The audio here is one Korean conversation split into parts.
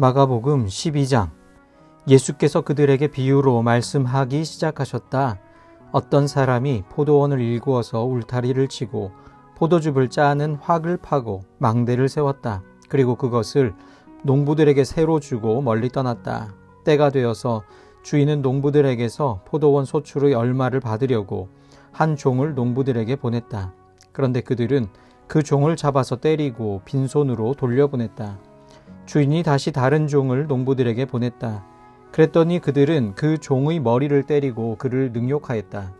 마가복음 12장 예수께서 그들에게 비유로 말씀하기 시작하셨다. 어떤 사람이 포도원을 일구어서 울타리를 치고 포도즙을 짜는 확을 파고 망대를 세웠다. 그리고 그것을 농부들에게 새로 주고 멀리 떠났다. 때가 되어서 주인은 농부들에게서 포도원 소출의 얼마를 받으려고 한 종을 농부들에게 보냈다. 그런데 그들은 그 종을 잡아서 때리고 빈손으로 돌려보냈다. 주인이 다시 다른 종을 농부들에게 보냈다. 그랬더니 그들은 그 종의 머리를 때리고 그를 능욕하였다.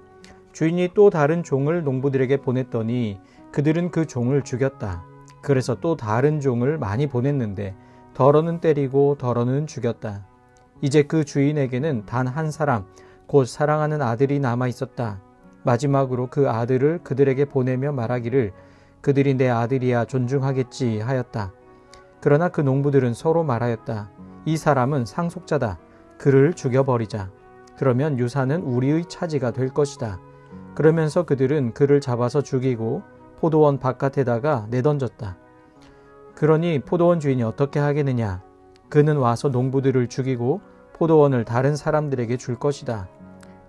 주인이 또 다른 종을 농부들에게 보냈더니 그들은 그 종을 죽였다. 그래서 또 다른 종을 많이 보냈는데 덜어는 때리고 덜어는 죽였다. 이제 그 주인에게는 단 한 사람, 곧 사랑하는 아들이 남아 있었다. 마지막으로 그 아들을 그들에게 보내며 말하기를 그들이 내 아들이야 존중하겠지 하였다. 그러나 그 농부들은 서로 말하였다. 이 사람은 상속자다. 그를 죽여버리자. 그러면 유산은 우리의 차지가 될 것이다. 그러면서 그들은 그를 잡아서 죽이고 포도원 바깥에다가 내던졌다. 그러니 포도원 주인이 어떻게 하겠느냐? 그는 와서 농부들을 죽이고 포도원을 다른 사람들에게 줄 것이다.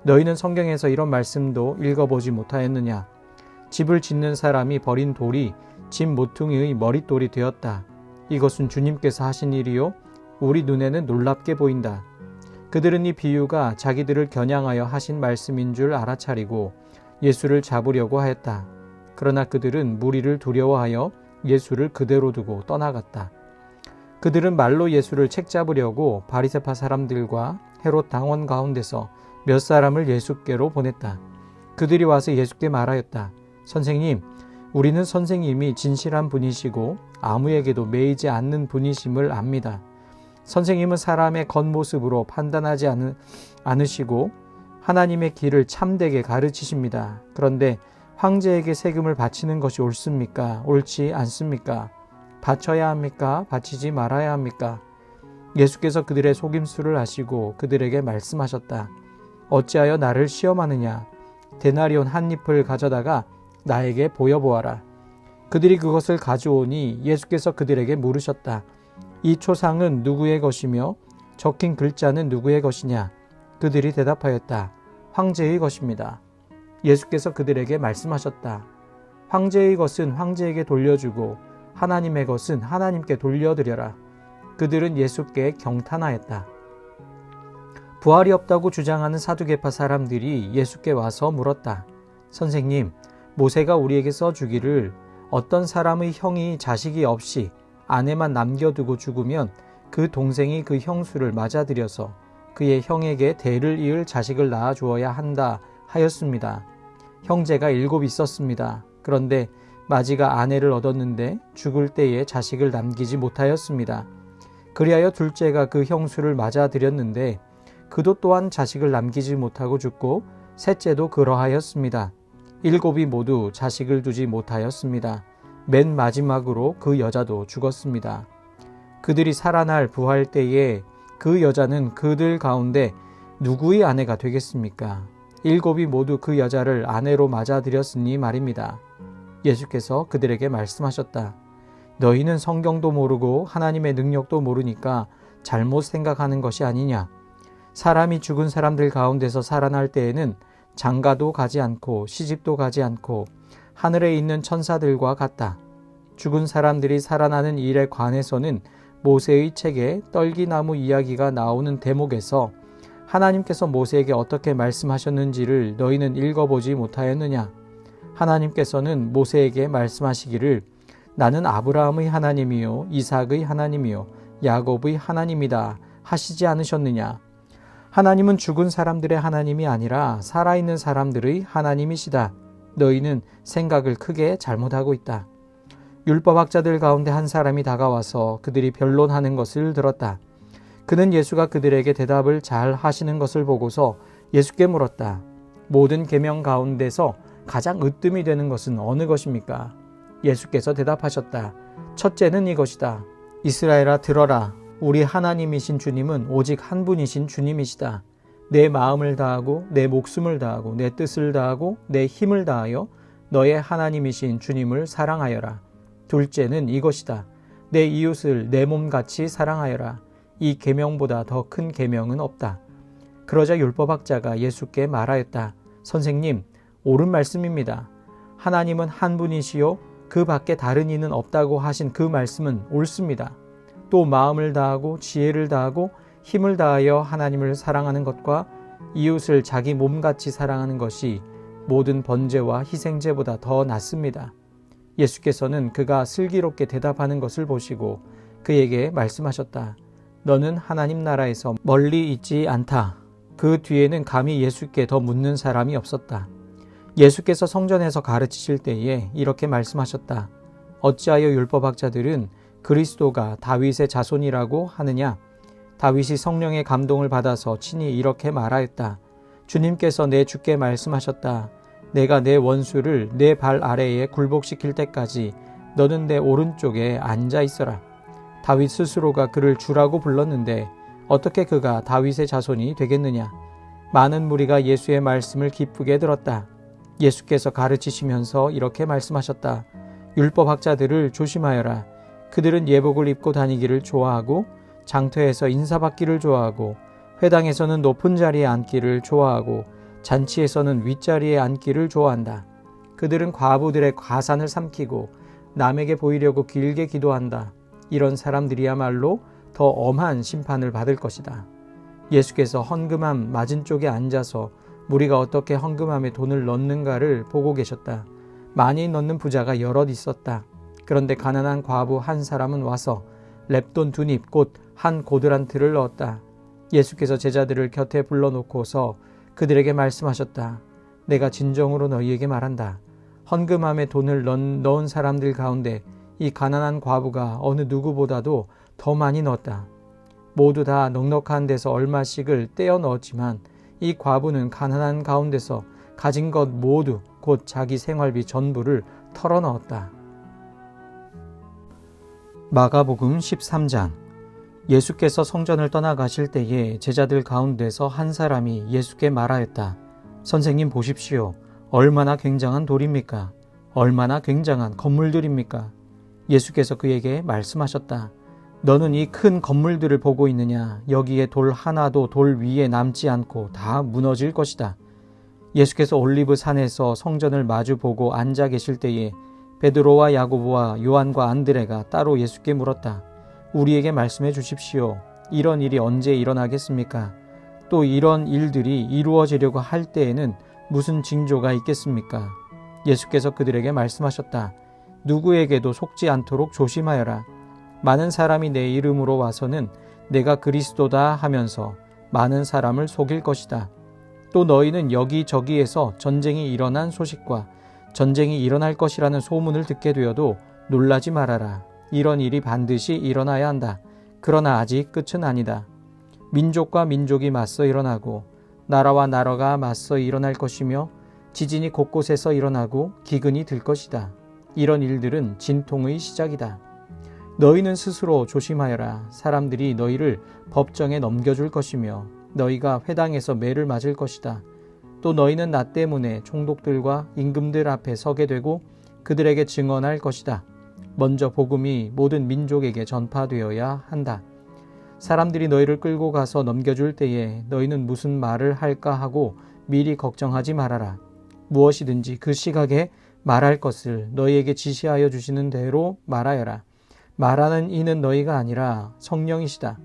너희는 성경에서 이런 말씀도 읽어보지 못하였느냐? 집을 짓는 사람이 버린 돌이 집 모퉁이의 머릿돌이 되었다. 이것은 주님께서 하신 일이요. 우리 눈에는 놀랍게 보인다. 그들은 이 비유가 자기들을 겨냥하여 하신 말씀인 줄 알아차리고 예수를 잡으려고 하였다. 그러나 그들은 무리를 두려워하여 예수를 그대로 두고 떠나갔다. 그들은 말로 예수를 책잡으려고 바리세파 사람들과 헤롯 당원 가운데서 몇 사람을 예수께로 보냈다. 그들이 와서 예수께 말하였다. 선생님, 우리는 선생님이 진실한 분이시고 아무에게도 매이지 않는 분이심을 압니다. 선생님은 사람의 겉모습으로 판단하지 않으, 않으시고 하나님의 길을 참되게 가르치십니다. 그런데 황제에게 세금을 바치는 것이 옳습니까? 옳지 않습니까? 바쳐야 합니까? 바치지 말아야 합니까? 예수께서 그들의 속임수를 아시고 그들에게 말씀하셨다. 어찌하여 나를 시험하느냐? 데나리온 한 잎을 가져다가 나에게 보여보아라. 그들이 그것을 가져오니 예수께서 그들에게 물으셨다. 이 초상은 누구의 것이며 적힌 글자는 누구의 것이냐? 그들이 대답하였다. 황제의 것입니다. 예수께서 그들에게 말씀하셨다. 황제의 것은 황제에게 돌려주고 하나님의 것은 하나님께 돌려드려라. 그들은 예수께 경탄하였다. 부활이 없다고 주장하는 사두개파 사람들이 예수께 와서 물었다. 선생님, 모세가 우리에게 써주기를 어떤 사람의 형이 자식이 없이 아내만 남겨두고 죽으면 그 동생이 그 형수를 맞아들여서 그의 형에게 대를 이을 자식을 낳아 주어야 한다 하였습니다. 형제가 일곱 있었습니다. 그런데 마지가 아내를 얻었는데 죽을 때에 자식을 남기지 못하였습니다. 그리하여 둘째가 그 형수를 맞아들였는데 그도 또한 자식을 남기지 못하고 죽고 셋째도 그러하였습니다. 일곱이 모두 자식을 두지 못하였습니다. 맨 마지막으로 그 여자도 죽었습니다. 그들이 살아날 부활 때에 그 여자는 그들 가운데 누구의 아내가 되겠습니까? 일곱이 모두 그 여자를 아내로 맞아들였으니 말입니다. 예수께서 그들에게 말씀하셨다. 너희는 성경도 모르고 하나님의 능력도 모르니까 잘못 생각하는 것이 아니냐. 사람이 죽은 사람들 가운데서 살아날 때에는 장가도 가지 않고 시집도 가지 않고 하늘에 있는 천사들과 같다. 죽은 사람들이 살아나는 일에 관해서는 모세의 책에 떨기나무 이야기가 나오는 대목에서 하나님께서 모세에게 어떻게 말씀하셨는지를 너희는 읽어보지 못하였느냐? 하나님께서는 모세에게 말씀하시기를 나는 아브라함의 하나님이요 이삭의 하나님이요 야곱의 하나님이다 하시지 않으셨느냐? 하나님은 죽은 사람들의 하나님이 아니라 살아있는 사람들의 하나님이시다. 너희는 생각을 크게 잘못하고 있다. 율법학자들 가운데 한 사람이 다가와서 그들이 변론하는 것을 들었다. 그는 예수가 그들에게 대답을 잘 하시는 것을 보고서 예수께 물었다. 모든 계명 가운데서 가장 으뜸이 되는 것은 어느 것입니까? 예수께서 대답하셨다. 첫째는 이것이다. 이스라엘아 들어라. 우리 하나님이신 주님은 오직 한 분이신 주님이시다. 내 마음을 다하고 내 목숨을 다하고 내 뜻을 다하고 내 힘을 다하여 너의 하나님이신 주님을 사랑하여라. 둘째는 이것이다. 내 이웃을 내 몸같이 사랑하여라. 이 계명보다 더 큰 계명은 없다. 그러자 율법학자가 예수께 말하였다. 선생님, 옳은 말씀입니다. 하나님은 한 분이시요 그 밖에 다른 이는 없다고 하신 그 말씀은 옳습니다. 또 마음을 다하고 지혜를 다하고 힘을 다하여 하나님을 사랑하는 것과 이웃을 자기 몸같이 사랑하는 것이 모든 번제와 희생제보다 더 낫습니다. 예수께서는 그가 슬기롭게 대답하는 것을 보시고 그에게 말씀하셨다. 너는 하나님 나라에서 멀리 있지 않다. 그 뒤에는 감히 예수께 더 묻는 사람이 없었다. 예수께서 성전에서 가르치실 때에 이렇게 말씀하셨다. 어찌하여 율법학자들은 그리스도가 다윗의 자손이라고 하느냐? 다윗이 성령의 감동을 받아서 친히 이렇게 말하였다. 주님께서 내 주께 말씀하셨다. 내가 내 원수를 내 발 아래에 굴복시킬 때까지 너는 내 오른쪽에 앉아 있어라. 다윗 스스로가 그를 주라고 불렀는데 어떻게 그가 다윗의 자손이 되겠느냐? 많은 무리가 예수의 말씀을 기쁘게 들었다. 예수께서 가르치시면서 이렇게 말씀하셨다. 율법학자들을 조심하여라. 그들은 예복을 입고 다니기를 좋아하고 장터에서 인사받기를 좋아하고 회당에서는 높은 자리에 앉기를 좋아하고 잔치에서는 윗자리에 앉기를 좋아한다. 그들은 과부들의 과산을 삼키고 남에게 보이려고 길게 기도한다. 이런 사람들이야말로 더 엄한 심판을 받을 것이다. 예수께서 헌금함 맞은 쪽에 앉아서 무리가 어떻게 헌금함에 돈을 넣는가를 보고 계셨다. 많이 넣는 부자가 여럿 있었다. 그런데 가난한 과부 한 사람은 와서 랩돈 두입 곧 한 고드란트를 넣었다. 예수께서 제자들을 곁에 불러놓고서 그들에게 말씀하셨다. 내가 진정으로 너희에게 말한다. 헌금함에 돈을 넣은 사람들 가운데 이 가난한 과부가 어느 누구보다도 더 많이 넣었다. 모두 다 넉넉한 데서 얼마씩을 떼어 넣었지만 이 과부는 가난한 가운데서 가진 것 모두 곧 자기 생활비 전부를 털어 넣었다. 마가복음 13장 예수께서 성전을 떠나가실 때에 제자들 가운데서 한 사람이 예수께 말하였다. 선생님 보십시오. 얼마나 굉장한 돌입니까? 얼마나 굉장한 건물들입니까? 예수께서 그에게 말씀하셨다. 너는 이 큰 건물들을 보고 있느냐? 여기에 돌 하나도 돌 위에 남지 않고 다 무너질 것이다. 예수께서 올리브 산에서 성전을 마주 보고 앉아 계실 때에 베드로와 야고보와 요한과 안드레가 따로 예수께 물었다. 우리에게 말씀해 주십시오. 이런 일이 언제 일어나겠습니까? 또 이런 일들이 이루어지려고 할 때에는 무슨 징조가 있겠습니까? 예수께서 그들에게 말씀하셨다. 누구에게도 속지 않도록 조심하여라. 많은 사람이 내 이름으로 와서는 내가 그리스도다 하면서 많은 사람을 속일 것이다. 또 너희는 여기저기에서 전쟁이 일어난 소식과 전쟁이 일어날 것이라는 소문을 듣게 되어도 놀라지 말아라. 이런 일이 반드시 일어나야 한다. 그러나 아직 끝은 아니다. 민족과 민족이 맞서 일어나고 나라와 나라가 맞서 일어날 것이며 지진이 곳곳에서 일어나고 기근이 들 것이다. 이런 일들은 진통의 시작이다. 너희는 스스로 조심하여라. 사람들이 너희를 법정에 넘겨줄 것이며 너희가 회당에서 매를 맞을 것이다. 또 너희는 나 때문에 총독들과 임금들 앞에 서게 되고 그들에게 증언할 것이다. 먼저 복음이 모든 민족에게 전파되어야 한다. 사람들이 너희를 끌고 가서 넘겨줄 때에 너희는 무슨 말을 할까 하고 미리 걱정하지 말아라. 무엇이든지 그 시각에 말할 것을 너희에게 지시하여 주시는 대로 말하여라. 말하는 이는 너희가 아니라 성령이시다.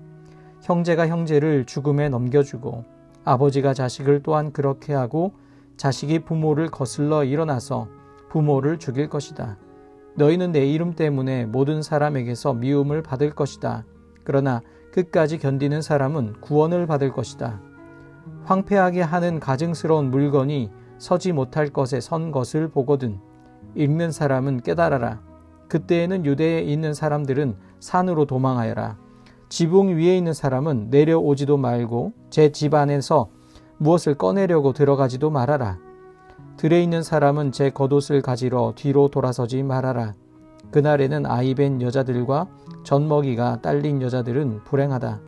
형제가 형제를 죽음에 넘겨주고 아버지가 자식을 또한 그렇게 하고 자식이 부모를 거슬러 일어나서 부모를 죽일 것이다. 너희는 내 이름 때문에 모든 사람에게서 미움을 받을 것이다. 그러나 끝까지 견디는 사람은 구원을 받을 것이다. 황폐하게 하는 가증스러운 물건이 서지 못할 것에 선 것을 보거든 읽는 사람은 깨달아라. 그때에는 유대에 있는 사람들은 산으로 도망하여라. 지붕 위에 있는 사람은 내려오지도 말고 제 집 안에서 무엇을 꺼내려고 들어가지도 말아라. 들에 있는 사람은 제 겉옷을 가지러 뒤로 돌아서지 말아라. 그날에는 아이벤 여자들과 젖먹이가 딸린 여자들은 불행하다.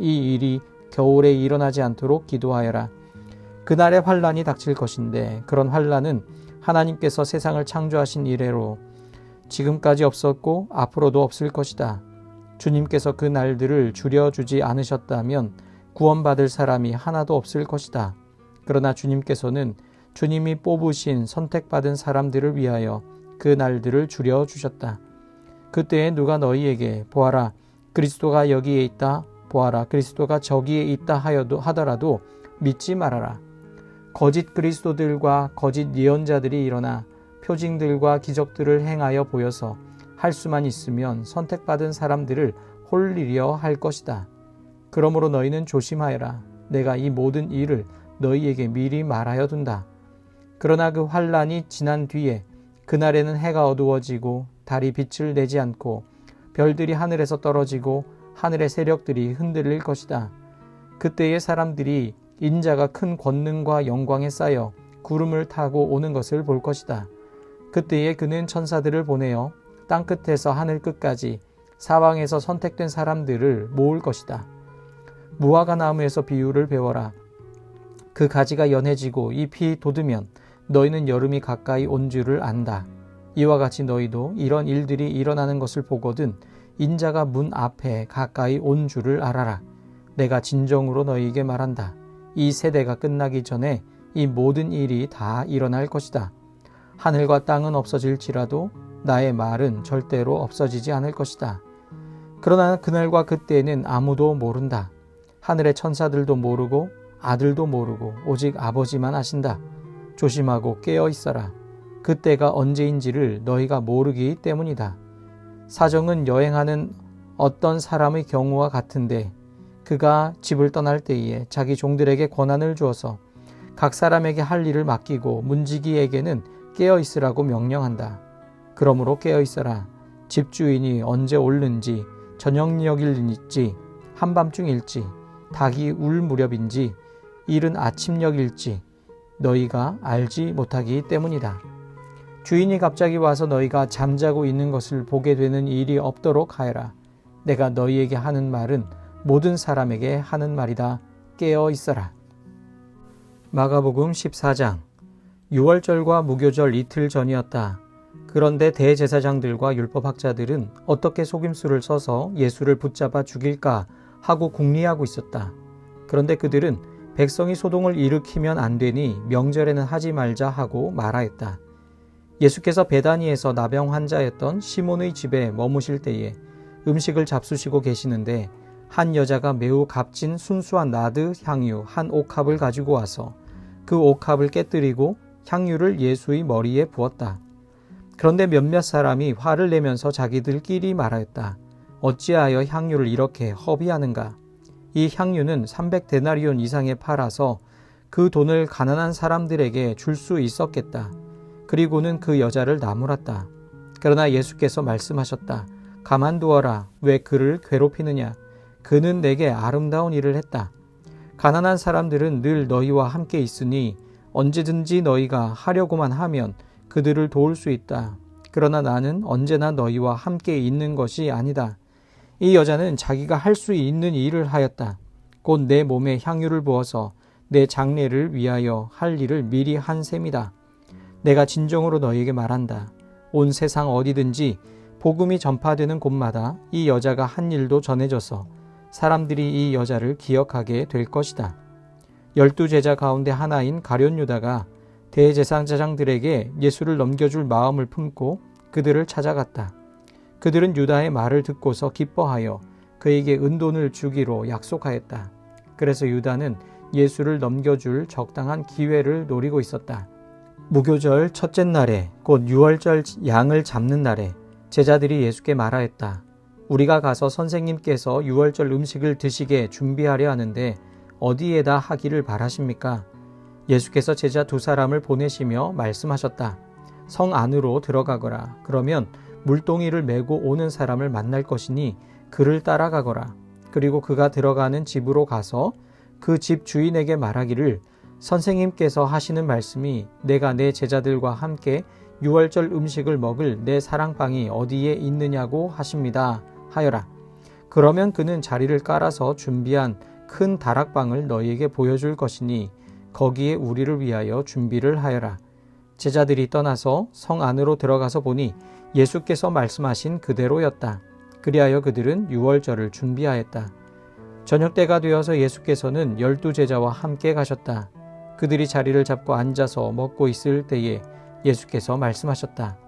이 일이 겨울에 일어나지 않도록 기도하여라. 그날에 환란이 닥칠 것인데 그런 환란은 하나님께서 세상을 창조하신 이래로 지금까지 없었고 앞으로도 없을 것이다. 주님께서 그 날들을 줄여주지 않으셨다면 구원받을 사람이 하나도 없을 것이다. 그러나 주님께서는 주님이 뽑으신 선택받은 사람들을 위하여 그 날들을 줄여주셨다. 그때에 누가 너희에게 보아라 그리스도가 여기에 있다 보아라 그리스도가 저기에 있다 하여도 하더라도 믿지 말아라. 거짓 그리스도들과 거짓 예언자들이 일어나 표징들과 기적들을 행하여 보여서 할 수만 있으면 선택받은 사람들을 홀리려 할 것이다. 그러므로 너희는 조심하여라. 내가 이 모든 일을 너희에게 미리 말하여 둔다. 그러나 그 환란이 지난 뒤에 그날에는 해가 어두워지고 달이 빛을 내지 않고 별들이 하늘에서 떨어지고 하늘의 세력들이 흔들릴 것이다. 그때의 사람들이 인자가 큰 권능과 영광에 쌓여 구름을 타고 오는 것을 볼 것이다. 그때에 그는 천사들을 보내어 땅 끝에서 하늘 끝까지 사방에서 선택된 사람들을 모을 것이다. 무화과 나무에서 비유를 배워라. 그 가지가 연해지고 잎이 돋으면 너희는 여름이 가까이 온 줄을 안다. 이와 같이 너희도 이런 일들이 일어나는 것을 보거든 인자가 문 앞에 가까이 온 줄을 알아라. 내가 진정으로 너희에게 말한다. 이 세대가 끝나기 전에 이 모든 일이 다 일어날 것이다. 하늘과 땅은 없어질지라도 나의 말은 절대로 없어지지 않을 것이다. 그러나 그날과 그때는 아무도 모른다. 하늘의 천사들도 모르고 아들도 모르고 오직 아버지만 아신다. 조심하고 깨어 있어라. 그때가 언제인지를 너희가 모르기 때문이다. 사정은 여행하는 어떤 사람의 경우와 같은데 그가 집을 떠날 때에 자기 종들에게 권한을 주어서 각 사람에게 할 일을 맡기고 문지기에게는 깨어 있으라고 명령한다. 그러므로 깨어 있어라. 집주인이 언제 올는지 저녁녘일지 한밤중일지 닭이 울 무렵인지 이른 아침녘일지 너희가 알지 못하기 때문이다. 주인이 갑자기 와서 너희가 잠자고 있는 것을 보게 되는 일이 없도록 하여라. 내가 너희에게 하는 말은 모든 사람에게 하는 말이다. 깨어 있어라. 마가복음 14장 6월절과 무교절 이틀 전이었다. 그런데 대제사장들과 율법학자들은 어떻게 속임수를 써서 예수를 붙잡아 죽일까 하고 궁리하고 있었다. 그런데 그들은 백성이 소동을 일으키면 안 되니 명절에는 하지 말자 하고 말하였다. 예수께서 베다니에서 나병 환자였던 시몬의 집에 머무실 때에 음식을 잡수시고 계시는데 한 여자가 매우 값진 순수한 나드 향유 한 옥합을 가지고 와서 그 옥합을 깨뜨리고 향유를 예수의 머리에 부었다. 그런데 몇몇 사람이 화를 내면서 자기들끼리 말하였다. 어찌하여 향유를 이렇게 허비하는가? 이 향유는 300데나리온 이상에 팔아서 그 돈을 가난한 사람들에게 줄 수 있었겠다. 그리고는 그 여자를 나무랐다. 그러나 예수께서 말씀하셨다. 가만두어라. 왜 그를 괴롭히느냐? 그는 내게 아름다운 일을 했다. 가난한 사람들은 늘 너희와 함께 있으니 언제든지 너희가 하려고만 하면 그들을 도울 수 있다. 그러나 나는 언제나 너희와 함께 있는 것이 아니다. 이 여자는 자기가 할 수 있는 일을 하였다. 곧 내 몸에 향유를 부어서 내 장례를 위하여 할 일을 미리 한 셈이다. 내가 진정으로 너희에게 말한다. 온 세상 어디든지 복음이 전파되는 곳마다 이 여자가 한 일도 전해져서 사람들이 이 여자를 기억하게 될 것이다. 열두 제자 가운데 하나인 가룟 유다가 대제사장들에게 예수를 넘겨줄 마음을 품고 그들을 찾아갔다. 그들은 유다의 말을 듣고서 기뻐하여 그에게 은돈을 주기로 약속하였다. 그래서 유다는 예수를 넘겨줄 적당한 기회를 노리고 있었다. 무교절 첫째 날에 곧 6월절 양을 잡는 날에 제자들이 예수께 말하였다. 우리가 가서 선생님께서 6월절 음식을 드시게 준비하려 하는데 어디에다 하기를 바라십니까? 예수께서 제자 두 사람을 보내시며 말씀하셨다. 성 안으로 들어가거라. 그러면 물동이를 메고 오는 사람을 만날 것이니 그를 따라가거라. 그리고 그가 들어가는 집으로 가서 그 집 주인에게 말하기를 선생님께서 하시는 말씀이 내가 내 제자들과 함께 6월절 음식을 먹을 내 사랑방이 어디에 있느냐고 하십니다. 하여라. 그러면 그는 자리를 깔아서 준비한 큰 다락방을 너희에게 보여줄 것이니 거기에 우리를 위하여 준비를 하여라. 제자들이 떠나서 성 안으로 들어가서 보니 예수께서 말씀하신 그대로였다. 그리하여 그들은 유월절을 준비하였다. 저녁 때가 되어서 예수께서는 열두 제자와 함께 가셨다. 그들이 자리를 잡고 앉아서 먹고 있을 때에 예수께서 말씀하셨다.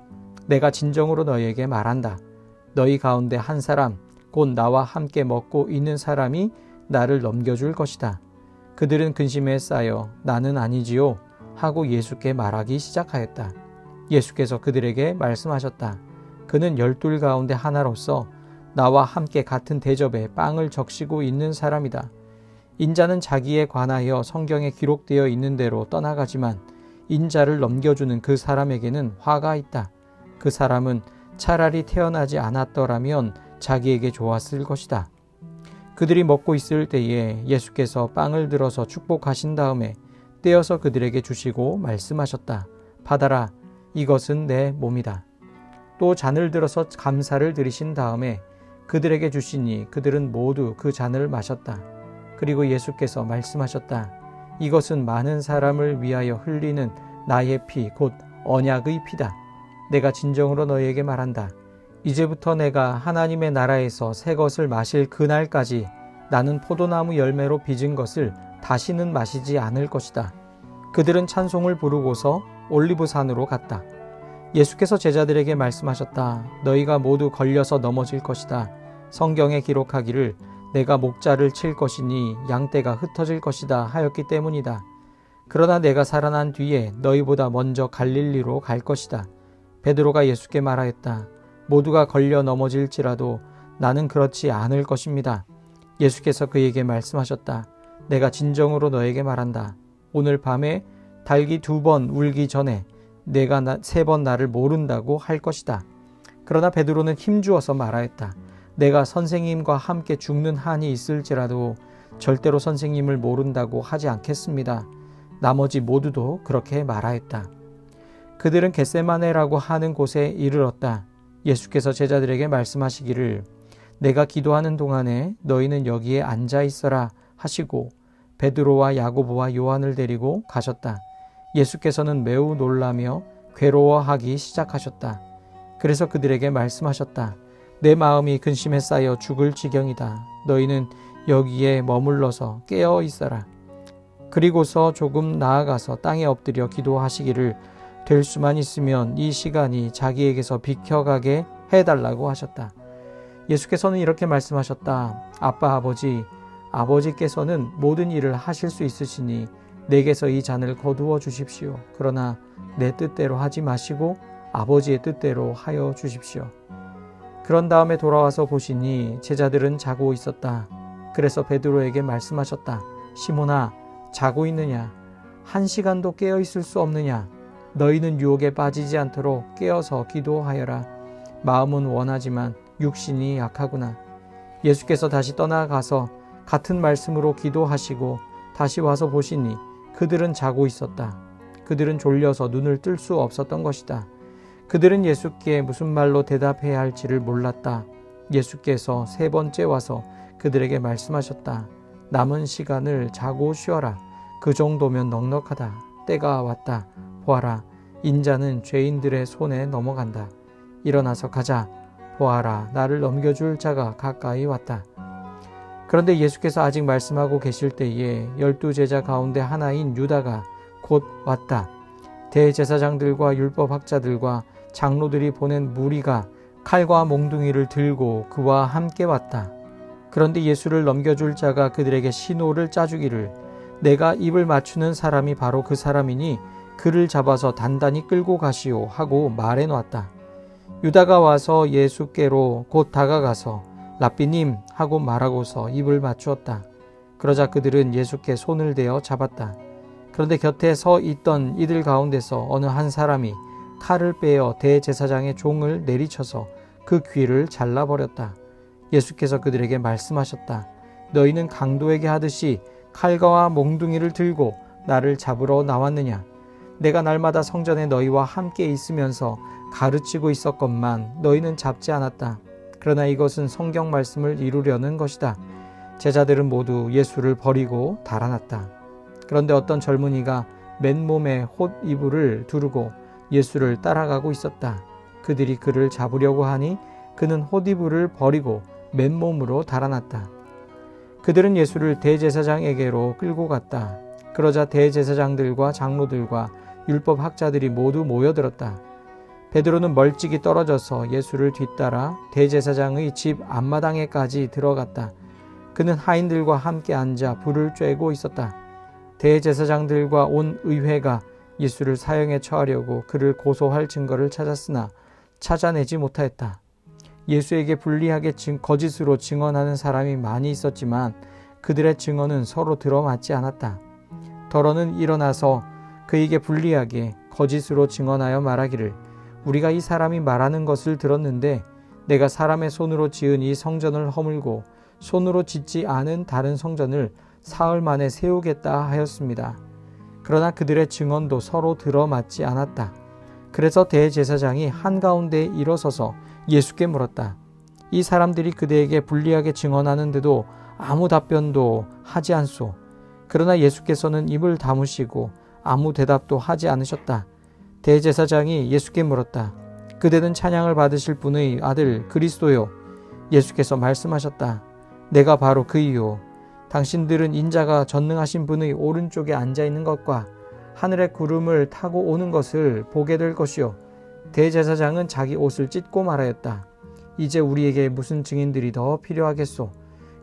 내가 진정으로 너희에게 말한다. 너희 가운데 한 사람, 곧 나와 함께 먹고 있는 사람이 나를 넘겨줄 것이다. 그들은 근심에 쌓여 나는 아니지요. 하고 예수께 말하기 시작하였다. 예수께서 그들에게 말씀하셨다. 그는 열둘 가운데 하나로서 나와 함께 같은 대접에 빵을 적시고 있는 사람이다. 인자는 자기에 관하여 성경에 기록되어 있는 대로 떠나가지만 인자를 넘겨주는 그 사람에게는 화가 있다. 그 사람은 차라리 태어나지 않았더라면 자기에게 좋았을 것이다. 그들이 먹고 있을 때에 예수께서 빵을 들어서 축복하신 다음에 떼어서 그들에게 주시고 말씀하셨다. 받아라. 이것은 내 몸이다. 또 잔을 들어서 감사를 드리신 다음에 그들에게 주시니 그들은 모두 그 잔을 마셨다. 그리고 예수께서 말씀하셨다. 이것은 많은 사람을 위하여 흘리는 나의 피, 곧 언약의 피다. 내가 진정으로 너희에게 말한다. 이제부터 내가 하나님의 나라에서 새 것을 마실 그날까지 나는 포도나무 열매로 빚은 것을 다시는 마시지 않을 것이다. 그들은 찬송을 부르고서 올리브산으로 갔다. 예수께서 제자들에게 말씀하셨다. 너희가 모두 걸려서 넘어질 것이다. 성경에 기록하기를 내가 목자를 칠 것이니 양떼가 흩어질 것이다 하였기 때문이다. 그러나 내가 살아난 뒤에 너희보다 먼저 갈릴리로 갈 것이다. 베드로가 예수께 말하였다. 모두가 걸려 넘어질지라도 나는 그렇지 않을 것입니다. 예수께서 그에게 말씀하셨다. 내가 진정으로 너에게 말한다. 오늘 밤에 닭이 두번 울기 전에 내가 세 번 나를 모른다고 할 것이다. 그러나 베드로는 힘주어서 말하였다. 내가 선생님과 함께 죽는 한이 있을지라도 절대로 선생님을 모른다고 하지 않겠습니다. 나머지 모두도 그렇게 말하였다. 그들은 겟세마네라고 하는 곳에 이르렀다. 예수께서 제자들에게 말씀하시기를 내가 기도하는 동안에 너희는 여기에 앉아 있어라 하시고 베드로와 야고보와 요한을 데리고 가셨다. 예수께서는 매우 놀라며 괴로워하기 시작하셨다. 그래서 그들에게 말씀하셨다. 내 마음이 근심에 쌓여 죽을 지경이다. 너희는 여기에 머물러서 깨어 있어라. 그리고서 조금 나아가서 땅에 엎드려 기도하시기를 될 수만 있으면 이 시간이 자기에게서 비켜가게 해달라고 하셨다. 예수께서는 이렇게 말씀하셨다. 아빠 아버지, 아버지께서는 모든 일을 하실 수 있으시니 내게서 이 잔을 거두어 주십시오. 그러나 내 뜻대로 하지 마시고 아버지의 뜻대로 하여 주십시오. 그런 다음에 돌아와서 보시니 제자들은 자고 있었다. 그래서 베드로에게 말씀하셨다. 시몬아, 자고 있느냐? 한 시간도 깨어 있을 수 없느냐? 너희는 유혹에 빠지지 않도록 깨어서 기도하여라. 마음은 원하지만 육신이 약하구나. 예수께서 다시 떠나가서 같은 말씀으로 기도하시고 다시 와서 보시니 그들은 자고 있었다. 그들은 졸려서 눈을 뜰 수 없었던 것이다. 그들은 예수께 무슨 말로 대답해야 할지를 몰랐다. 예수께서 세 번째 와서 그들에게 말씀하셨다. 남은 시간을 자고 쉬어라. 그 정도면 넉넉하다. 때가 왔다. 보아라. 인자는 죄인들의 손에 넘어간다. 일어나서 가자. 보아라. 나를 넘겨줄 자가 가까이 왔다. 그런데 예수께서 아직 말씀하고 계실 때에 열두 제자 가운데 하나인 유다가 곧 왔다. 대제사장들과 율법학자들과 장로들이 보낸 무리가 칼과 몽둥이를 들고 그와 함께 왔다. 그런데 예수를 넘겨줄 자가 그들에게 신호를 짜주기를 내가 입을 맞추는 사람이 바로 그 사람이니 그를 잡아서 단단히 끌고 가시오 하고 말해 놨다. 유다가 와서 예수께로 곧 다가가서 랍비님 하고 말하고서 입을 맞추었다. 그러자 그들은 예수께 손을 대어 잡았다. 그런데 곁에 서 있던 이들 가운데서 어느 한 사람이 칼을 빼어 대제사장의 종을 내리쳐서 그 귀를 잘라버렸다. 예수께서 그들에게 말씀하셨다. 너희는 강도에게 하듯이 칼과 몽둥이를 들고 나를 잡으러 나왔느냐? 내가 날마다 성전에 너희와 함께 있으면서 가르치고 있었건만 너희는 잡지 않았다. 그러나 이것은 성경 말씀을 이루려는 것이다. 제자들은 모두 예수를 버리고 달아났다. 그런데 어떤 젊은이가 맨몸에 홑 이불을 두르고 예수를 따라가고 있었다. 그들이 그를 잡으려고 하니 그는 호디부를 버리고 맨몸으로 달아났다. 그들은 예수를 대제사장에게로 끌고 갔다. 그러자 대제사장들과 장로들과 율법 학자들이 모두 모여들었다. 베드로는 멀찍이 떨어져서 예수를 뒤따라 대제사장의 집 앞마당에까지 들어갔다. 그는 하인들과 함께 앉아 불을 쬐고 있었다. 대제사장들과 온 의회가 예수를 사형에 처하려고 그를 고소할 증거를 찾았으나 찾아내지 못하였다. 예수에게 불리하게 증- 거짓으로 증언하는 사람이 많이 있었지만 그들의 증언은 서로 들어맞지 않았다. 더러는 일어나서 그에게 불리하게 거짓으로 증언하여 말하기를 우리가 이 사람이 말하는 것을 들었는데 내가 사람의 손으로 지은 이 성전을 허물고 손으로 짓지 않은 다른 성전을 사흘 만에 세우겠다 하였습니다. 그러나 그들의 증언도 서로 들어맞지 않았다. 그래서 대제사장이 한가운데에 일어서서 예수께 물었다. 이 사람들이 그대에게 불리하게 증언하는데도 아무 답변도 하지 않소. 그러나 예수께서는 입을 다무시고 아무 대답도 하지 않으셨다. 대제사장이 예수께 물었다. 그대는 찬양을 받으실 분의 아들 그리스도요. 예수께서 말씀하셨다. 내가 바로 그이요. 당신들은 인자가 전능하신 분의 오른쪽에 앉아 있는 것과 하늘의 구름을 타고 오는 것을 보게 될 것이요. 대제사장은 자기 옷을 찢고 말하였다. 이제 우리에게 무슨 증인들이 더 필요하겠소?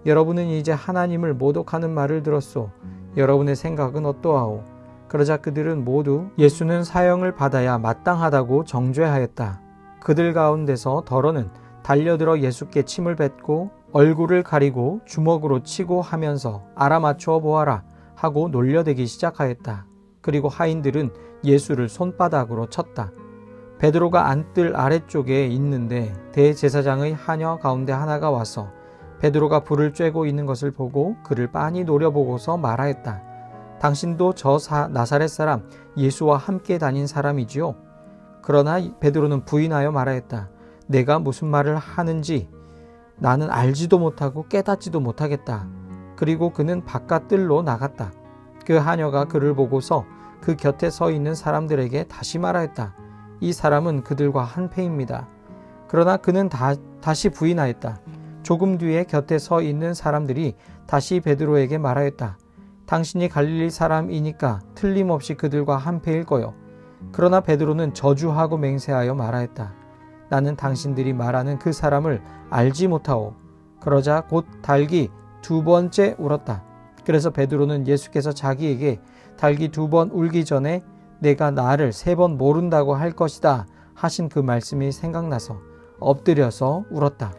여러분은 이제 하나님을 모독하는 말을 들었소. 여러분의 생각은 어떠하오? 그러자 그들은 모두 예수는 사형을 받아야 마땅하다고 정죄하였다. 그들 가운데서 더러는 달려들어 예수께 침을 뱉고 얼굴을 가리고 주먹으로 치고 하면서 알아맞추어 보아라 하고 놀려대기 시작하였다. 그리고 하인들은 예수를 손바닥으로 쳤다. 베드로가 안뜰 아래쪽에 있는데 대제사장의 하녀 가운데 하나가 와서 베드로가 불을 쬐고 있는 것을 보고 그를 빤히 노려보고서 말하였다. 당신도 저 사, 나사렛 사람 예수와 함께 다닌 사람이지요. 그러나 베드로는 부인하여 말하였다. 내가 무슨 말을 하는지 나는 알지도 못하고 깨닫지도 못하겠다. 그리고 그는 바깥 뜰로 나갔다. 그 하녀가 그를 보고서 그 곁에 서 있는 사람들에게 다시 말하였다. 이 사람은 그들과 한패입니다. 그러나 그는 다, 다시 부인하였다. 조금 뒤에 곁에 서 있는 사람들이 다시 베드로에게 말하였다. 당신이 갈릴리 사람이니까 틀림없이 그들과 한패일 거요. 그러나 베드로는 저주하고 맹세하여 말하였다. 나는 당신들이 말하는 그 사람을 알지 못하오. 그러자 곧 닭이 두 번째 울었다. 그래서 베드로는 예수께서 자기에게 닭이 두번 울기 전에 내가 나를 세 번 모른다고 할 것이다 하신 그 말씀이 생각나서 엎드려서 울었다.